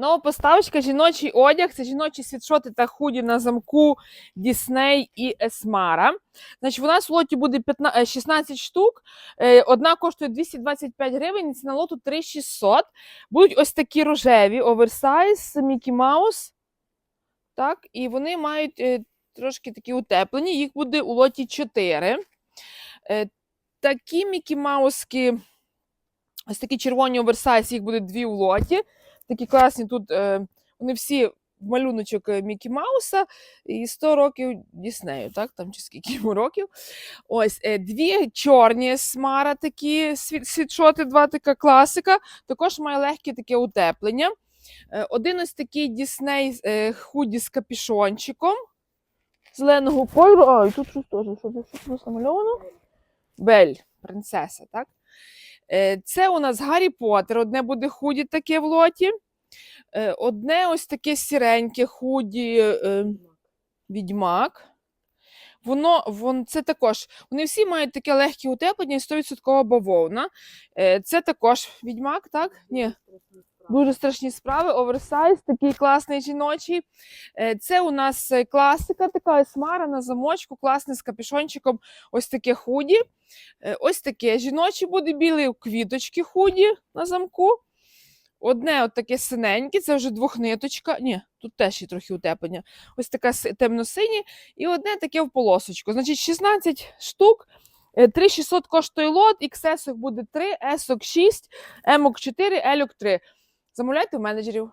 Нова поставочка жіночий одяг. Це жіночі світшоти та худі на замку Дісней і Есмара. Значить, у нас в лоті буде 15, е, 16 штук. Е, Одна коштує 225 гривень, ціна лоту 3600. Будуть ось такі рожеві оверсайз, Мікі Маус. Так, і вони мають е, трошки такі утеплені. Їх буде у лоті 4. Е, Такі Мікі Мауски, ось такі червоні оверсайз, їх буде дві у лоті. Такі класні тут, е, вони всі в малюночок е, Мікі Мауса і 100 років Діснею, так? Там чи скільки йому років. Ось е, дві чорні смара, такі світшоти, два така класика. Також має легке таке утеплення. Один ось такий Дісней худі з капішончиком зеленого кольору. А, і тут щось теж, що щось намальовано? Бель, принцеса, так? Е, Це у нас Гаррі Поттер, одне буде худі таке в лоті. Е, Одне ось таке сіреньке худі е, відьмак. Воно, вон, це також, вони всі мають таке легке утеплення і 100% бавовна. Це також відьмак, так? Ні. Дуже страшні справи, оверсайз, такий класний жіночий. Е, Це у нас е, класика, така смара на замочку, класний з капюшончиком, ось таке худі. Е, Ось таке жіночий буде білий, квіточки худі на замку. Одне таке синеньке, це вже двохниточка. Ні, тут теж є трохи утеплення. Ось така си- темно-синє, і одне таке в полосочку. Значить, 16 штук. Е, 3600 коштує лот, XS буде 3, S 6, M 4, L 3. Замовляйте у менеджерів.